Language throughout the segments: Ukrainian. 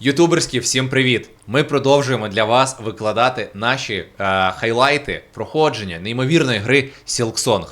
Ютуберські, всім привіт! Ми продовжуємо для вас викладати наші е, хайлайти проходження неймовірної гри Silksong.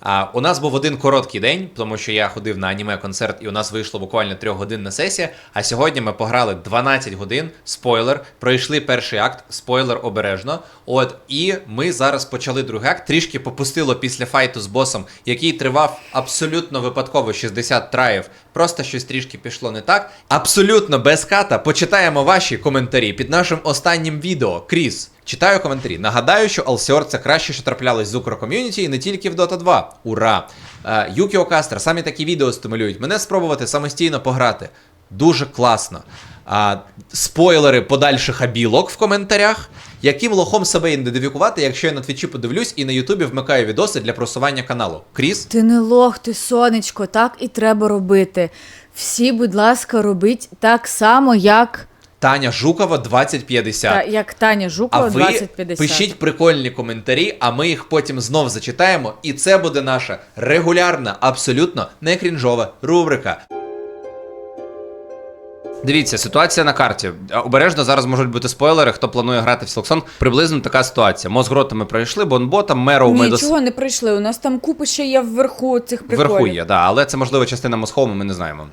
А, у нас був один короткий день, тому що я ходив на аніме-концерт, і у нас вийшло буквально трьохгодинна сесія. А сьогодні ми пограли 12 годин. Спойлер, пройшли перший акт, спойлер обережно. От і ми зараз почали другий акт. Трішки попустило після файту з босом, який тривав абсолютно випадково 60 траїв. Просто щось трішки пішло не так. Абсолютно без ката. Почитаємо ваші коментарі під нашим останнім відео. Кріс. Читаю коментарі. Нагадаю, що Alseor це краще, що траплялось з Укро ком'юніті і не тільки в Dota 2. Ура! Е, Юкіо Кастер, самі такі відео стимулюють мене спробувати самостійно пограти. Дуже класно. А, спойлери подальших абілок в коментарях. Яким лохом себе ідентифікувати, якщо я на твічі подивлюсь і на Ютубі вмикаю відоси для просування каналу. Кріс? Ти не лох, ти сонечко, так і треба робити. Всі, будь ласка, робіть так само, як, Таня Жукова 2050. та, як Таня А Жукова ви 2050. пишіть прикольні коментарі, а ми їх потім знов зачитаємо, і це буде наша регулярна, абсолютно не крінжова рубрика. Дивіться, ситуація на карті. Обережно зараз можуть бути спойлери, хто планує грати в Сілксон. Приблизно така ситуація. Мозгрота ми пройшли, бонбота, меров ми дос... Нічого не прийшли. У нас там купа ще є вверху цих приколів. Вверху є, да, але це можливо частина Мосхову, ми не знаємо.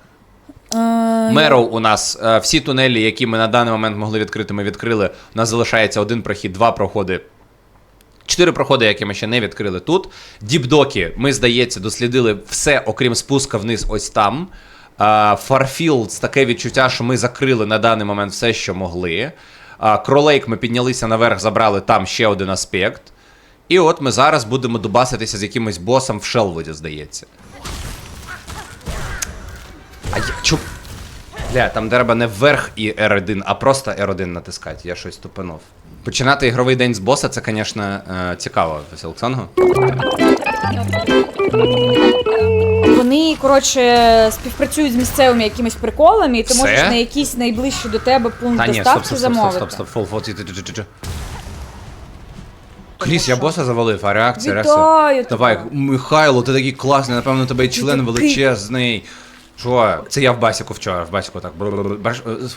А, Меров у нас е, всі тунелі, які ми на даний момент могли відкрити, ми відкрили. У нас залишається один прохід, два проходи. Чотири проходи, які ми ще не відкрили тут. Діпдоки, ми, здається, дослідили все, окрім спуска вниз, ось там. Фарфілдс, таке відчуття, що ми закрили на даний момент все, що могли. А, Кролейк ми піднялися наверх, забрали там ще один аспект. І от ми зараз будемо дубаситися з якимось босом в Шелвуді, здається. А я чу. Бля, там треба не вверх і R1, а просто R1 натискати. Я щось тупанув. Починати ігровий день з боса, це, звісно, е, цікаво в Сілксонгу. Вони, коротше, співпрацюють з місцевими якимись приколами, і ти Все? можеш на якийсь найближчий до тебе пункт Та ні, стоп, доставки стоп, стоп, замовити. стоп, стоп, стоп, фол, фол, ті- ті- ті- ті- ті. Кріс, я боса завалив, а реакція, реакція. Вітаю Давай. Михайло, ти такий класний, напевно, тебе і член такий. величезний. Що? Це я в басіку вчора, в басіку так.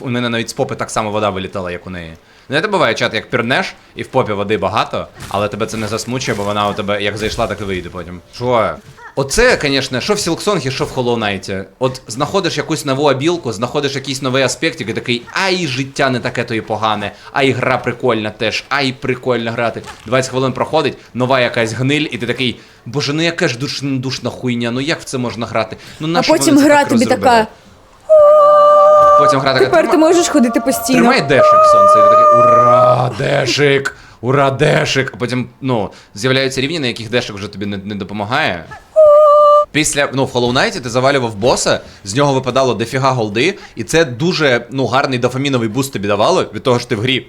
у мене навіть з попи так само вода вилітала, як у неї. Знаєте, буває чат, як пірнеш, і в попі води багато, але тебе це не засмучує, бо вона у тебе як зайшла, так і вийде потім. Що? Оце, звісно, що в Сілксонгі, що в Hollow Knight. От знаходиш якусь нову абілку, знаходиш якийсь новий аспектик і такий, ай, життя не таке то і погане, ай, гра прикольна теж, ай, прикольно грати. 20 хвилин проходить, нова якась гниль, і ти такий, боже, ну яка ж душ, душна хуйня, ну як в це можна грати? Ну А потім вони це гра так тобі розробили? така. Потім гра така. Тепер ти «Тримай- можеш ходити постійно. Тримай дешик, сонце. І ти такий, ура, дешик! Ура, дешик! А потім, ну, з'являються рівні, на яких дешик вже тобі не, не допомагає. Після, ну, в Hollow Knight ти завалював боса, з нього випадало дофіга голди, і це дуже ну, гарний дофаміновий буст тобі давало від того, що ти в грі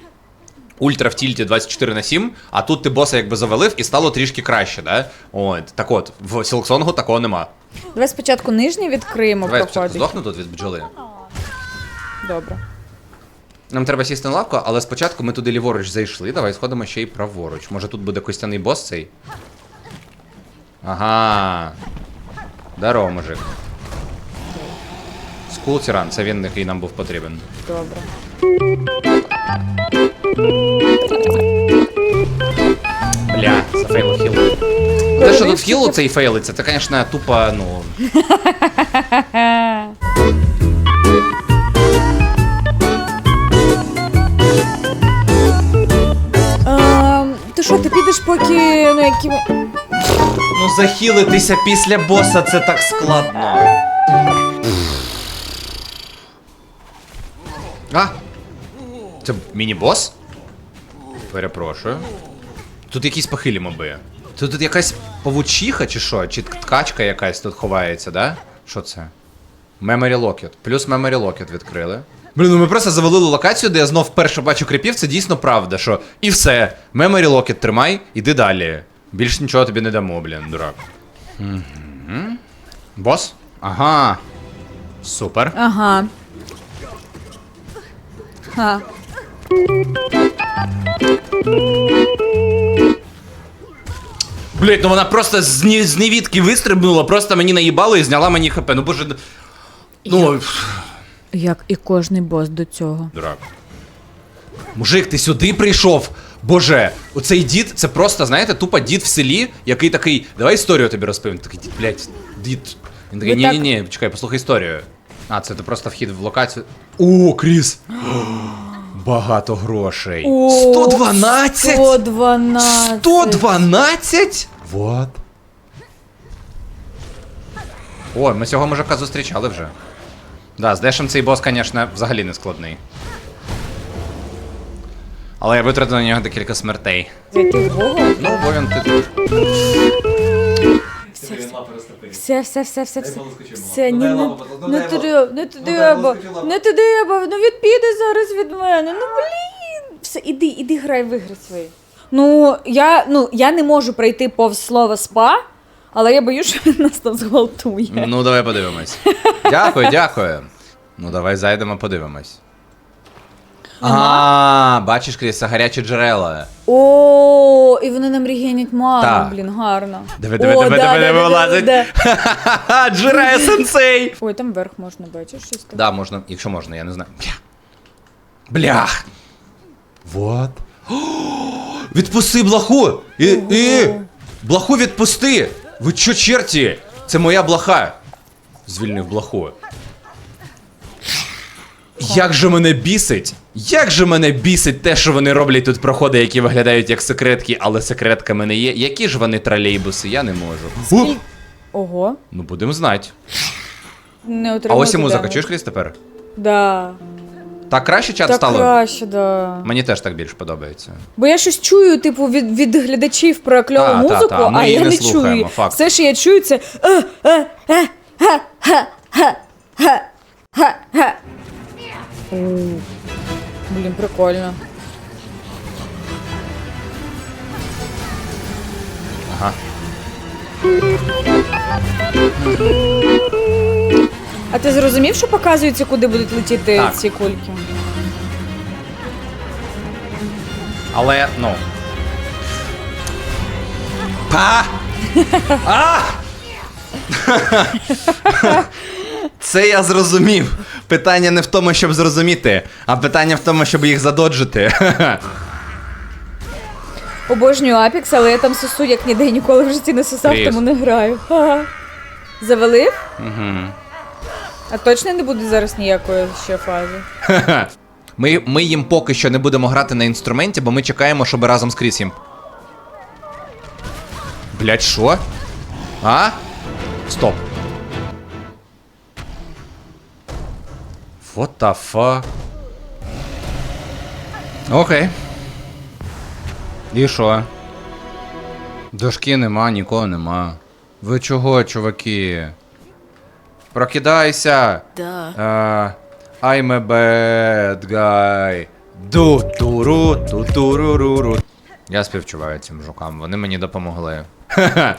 ультра в тільті 24 на 7, а тут ти боса якби завалив і стало трішки краще, да? От, так от, в Сілксонгу такого нема. Давай спочатку нижній відкриємо Давай спочатку проходить. здохну тут від бджоли. Добре. Нам треба сісти на лавку, але спочатку ми туди ліворуч зайшли. Давай сходимо ще й праворуч. Може тут буде костяний бос цей? Ага. Здорово, мужик. Скул тиран, це він, який нам був потрібен. Добре. Бля, зафейло хіл. Те, що тут хіл цей фейлиться, це, звісно, тупо, ну. Ем, ти що, ти підеш поки, ну, які... Ну захилитися після боса це так складно. А! Це міні-бос? Перепрошую. Тут якісь похилі моби. Тут, тут якась павучиха чи що? Чи ткачка якась тут ховається, да? Що це? Memory Locket. Плюс Memory Locket відкрили. Блін, ну ми просто завалили локацію, де я знов вперше бачу кріпів, це дійсно правда, що і все. Memory Locket тримай, іди далі. Більш нічого тобі не дамо, блін, дурак. Бос? Ага. Супер. Ага. Ха. Блять, ну вона просто з, ні, з невідки вистрибнула, просто мені наїбало і зняла мені хп. Ну боже. Ну. Як і кожний бос до цього. Дурак. Мужик, ти сюди прийшов? Боже, оцей дід, це просто, знаєте, тупо дід в селі, який такий, давай історію тобі розповім. Такий дід, блядь, дід. Він такий, ні, ні, ні, чекай, послухай історію. А, це ти просто вхід в локацію. О, Кріс! Багато грошей. 112? 112! 112? Вот. О, ми цього мужика зустрічали вже. Да, з Дешем цей бос, звісно, взагалі не складний. Але я витратив на нього декілька смертей. Богу? Ну, бо він тут. Все, все, все, все, все. Все, Ну, ні, дай не, ну, не туди, не лапу, лапу. не треба, ну він піде зараз від мене, ну блін. Все, іди, іди грай в ігри свої. Ну, я, ну, я не можу пройти повз слово спа, але я боюсь, що він нас там зґвалтує. Ну, давай подивимось. Дякую, дякую. Ну, давай зайдемо, подивимось. А, бачиш, Кріс, це гарячі джерела. О, і вони нам регенять ману, Так. блін, гарно. Диви, диви, О, диви, да, диви, да, диви, да, да, вилазить. Ха-ха-ха, Джирея сенсей! Ой, там вверх можна, бачиш, щось там. Да, можна, якщо можна, я не знаю. Бля. Блях. Вот. Відпусти блаху! І, і, блаху відпусти! Ви чо, черті? Це моя блаха. Звільнив блаху. Як же мене бісить? Як же мене бісить те, що вони роблять тут проходи, які виглядають як секретки, але секретками не є. Які ж вони тролейбуси, я не можу. О, Ого, ну будемо знати. не А отримав. ось і музика, чуєш Кріс тепер? Да. Так краще чат Так стало? краще, да. Мені теж так більш подобається. Бо я щось чую, типу, від, від глядачів про кльову Та, та, музику, та, ми а її я не не слухаємо, чую. факт. Все, що я чую, це. «Е, е, е, ха, ха, ха, ха, ха, ха». У, Блін, прикольно. Ага. А ти зрозумів, що показується, куди будуть летіти Так. ці кульки? Але, ну. Па! А! Це я зрозумів. Питання не в тому, щоб зрозуміти, а питання в тому, щоб їх задоджити. Обожнюю Апікс, але я там сосу як ніде і ніколи в житті не сосав, Кріс. тому не граю. Ага. Завалив? Угу. А точно не буде зараз ніякої ще фази. Ми, ми їм поки що не будемо грати на інструменті, бо ми чекаємо, щоб разом з Кріс їм. Блять, що? А? Стоп. What the fuck? Окей. І що? Дошки нема, нікого нема. Ви чого, чуваки? Прокидайся! Да. Uh, I'm a bad guy. Ду туру ту туруруру. Я співчуваю цим жукам, вони мені допомогли. Ха-ха.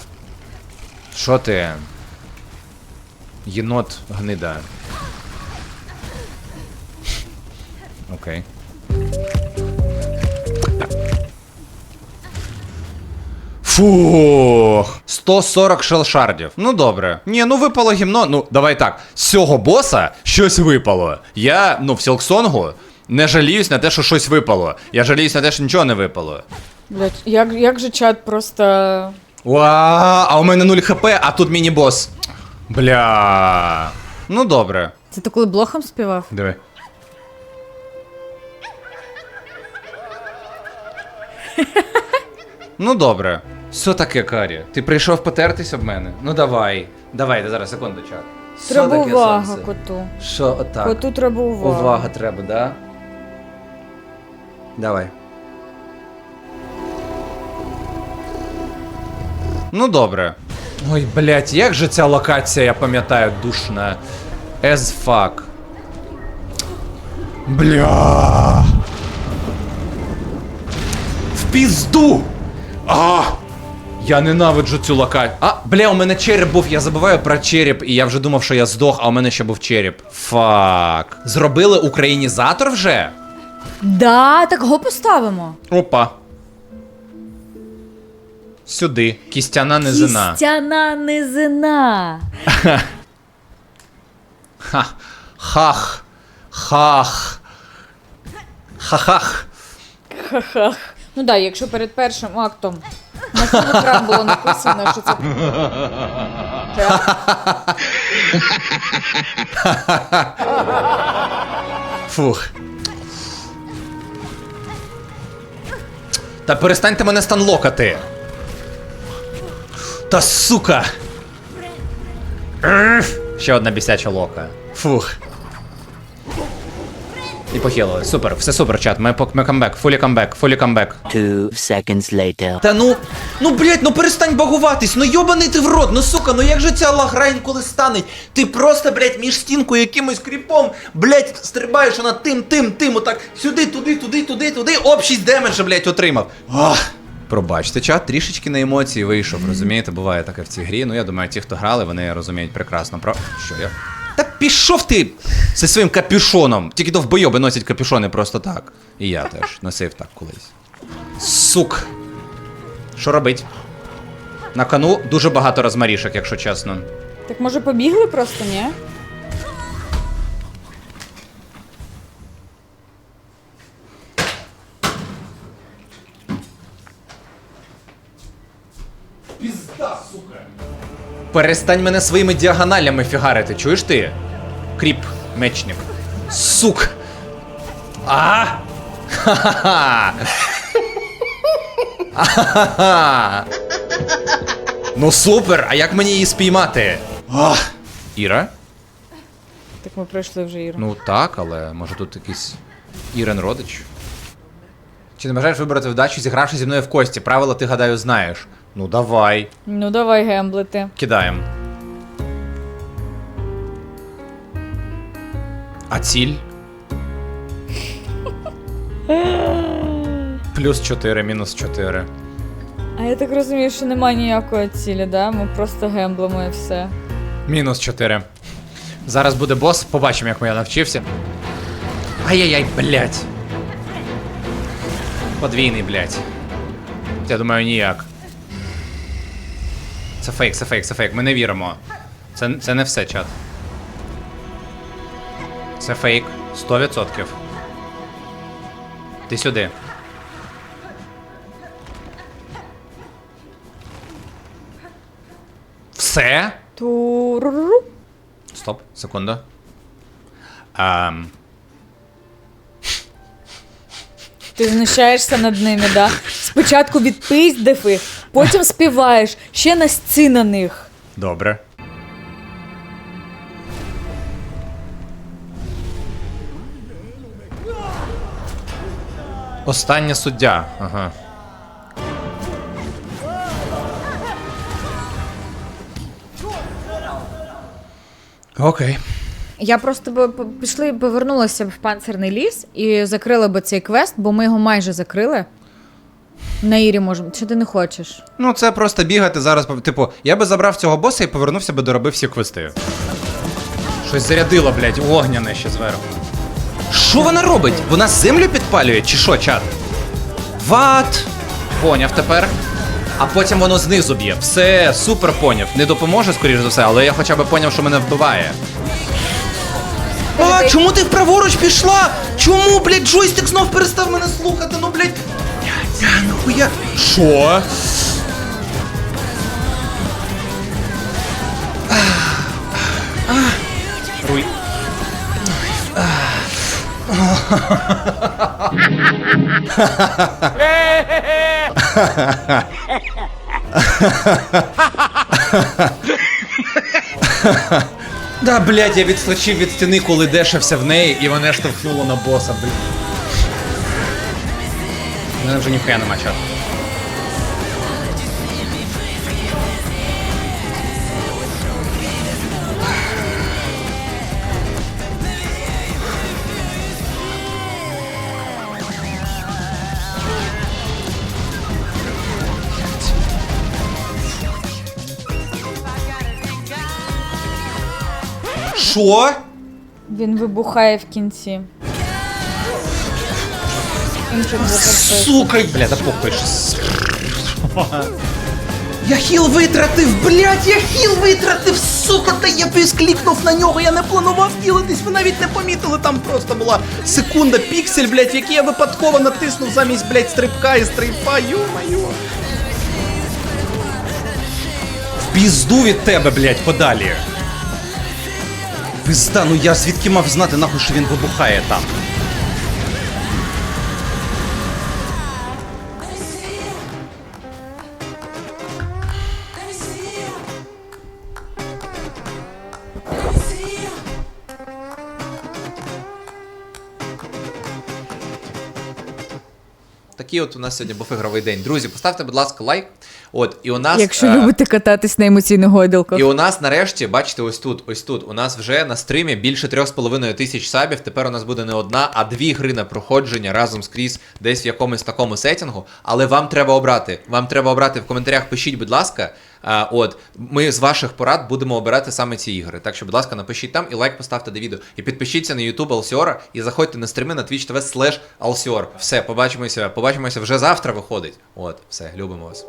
Що ти? Єнот гнида. Окей. Фух. 140 шелшардів. Ну добре. Ні, ну випало гімно. Ну, давай так. З цього боса щось випало. Я, ну, в Сілксонгу не жаліюсь на те, що щось випало. Я жаліюсь на те, що нічого не випало. Блять, як, як же чат просто. Уа, а у мене 0 хп, а тут міні-бос. Бля. Ну добре. Це ти коли блохом співав? Диви. Ну добре. Що таке, Карі? Ти прийшов потертись об мене? Ну давай. Давай, зараз секунду чат. Що Треба таке, увага сонце? коту. Що отак? Коту треба увага. Увага треба, да? Давай. Ну добре. Ой, блять, як же ця локація, я пам'ятаю, душна. As fuck. Бля. Пізду! А! Я ненавиджу цю локацію. А, бля, у мене череп був, я забуваю про череп, і я вже думав, що я здох, а у мене ще був череп. Фак. Зробили українізатор вже? Да, так го поставимо. Опа. Сюди. Кістяна низина. Кістяна низина. Ха. Хах. Хах. Хахах. Ха-ха. Ну так, якщо перед першим актом на всім екран було написано, що це. Фух. Та перестаньте мене станлокати. Та сука. Ще одна бісяча лока. Фух. І похилили. Супер, все супер, чат. Ми, пок- ми камбек, фулі камбек, фулі камбек. Two seconds later. Та ну, ну блять, ну перестань багуватись, ну йобаний ти в рот, ну сука, ну як же ця лагра інколи стане? Ти просто, блять, між стінкою якимось кріпом, блять, стрибаєш вона тим, тим, тим, отак, сюди, туди, туди, туди, туди, об 6 демеджа, блять, отримав. Ах. Пробачте, чат трішечки на емоції вийшов, розумієте, буває таке в цій грі. Ну я думаю, ті, хто грали, вони розуміють прекрасно. Про що я? Та пішов ти зі своїм капюшоном. Тільки то вбойоби носять капюшони просто так. І я теж носив так колись. Сук. Що робить? На кону дуже багато розмарішок, якщо чесно. Так може побігли просто, ні? Перестань мене своїми діагоналями фігарити, чуєш ти? Кріп, мечник. Сук. А! Ха-ха-ха! Ну супер! А як мені її спіймати? Ах! Іра? Так ми пройшли вже Іру. Ну так, але може тут якийсь Ірен родич? Чи не бажаєш вибрати вдачу, зігравши зі мною в кості? Правила ти гадаю знаєш. Ну давай. Ну давай гемблити. Кидаємо. А ціль? Плюс 4, мінус 4. А я так розумію, що немає ніякої цілі, да? Ми просто гемблимо і все. Мінус 4. Зараз буде бос, побачимо, як я навчився. Ай-яй-яй, блядь. Подвійний, блядь. Я думаю, ніяк. Це фейк, це фейк, це фейк. Ми не віримо. Це, це не все, чат. Це фейк. 100%. Ти сюди. Все? Стоп, секунду. Ем, Ти знущаєшся над ними, да? Спочатку відпиздив їх, потім співаєш, ще насці на них. добре. Остання суддя. Ага. Окей. Я просто б пішли, повернулася в панцирний ліс і закрила би цей квест, бо ми його майже закрили. На Ірі можемо. Чи ти не хочеш? Ну, це просто бігати зараз. Типу, я би забрав цього боса і повернувся би доробив всі квести. Щось зарядило, блядь, огняне ще зверху. Що вона робить? Вона землю підпалює, чи що, чат? Ват! Поняв тепер. А потім воно знизу б'є. Все, супер поняв. Не допоможе, скоріш за все, але я хоча б поняв, що мене вбиває. А, чому ти праворуч пішла? Чому, блядь, джойстик знов перестав мене слухати? Ну, блядь. Я, я, нахуя. Що? Руй. Да, блядь, я відскочив від стіни, коли дешався в неї, і мене штовхнуло на боса, блядь. У мене вже ніхуя нема часу. Що? Він вибухає в кінці. Сука, бля, да похуй. щас. Я хіл витратив, блядь, я хіл витратив, сука, та я клікнув на нього, я не планував ділитись, ви навіть не помітили, там просто була секунда, піксель, блядь, в який я випадково натиснув замість, блядь, стрибка і стрейфа, ё-моё. В пізду від тебе, блядь, подалі. Пизда, ну я звідки мав знати, нахуй, що він вибухає там. Такий от у нас сьогодні був ігровий день. Друзі, поставте, будь ласка, лайк. От, і у нас. Якщо е, любите кататись на емоційних гойдалках. І у нас нарешті, бачите, ось тут, ось тут. У нас вже на стрімі більше 3,5 тисяч сабів. Тепер у нас буде не одна, а дві гри на проходження разом скрізь десь в якомусь такому сетінгу. Але вам треба обрати. Вам треба обрати в коментарях. Пишіть, будь ласка. А, от ми з ваших порад будемо обирати саме ці ігри. Так що, будь ласка, напишіть там і лайк поставте до відео. І підпишіться на YouTube Алсіора і заходьте на стріми на Twitch TV slash Alsior. Все, побачимося. Побачимося вже завтра. Виходить. От, все, любимо вас.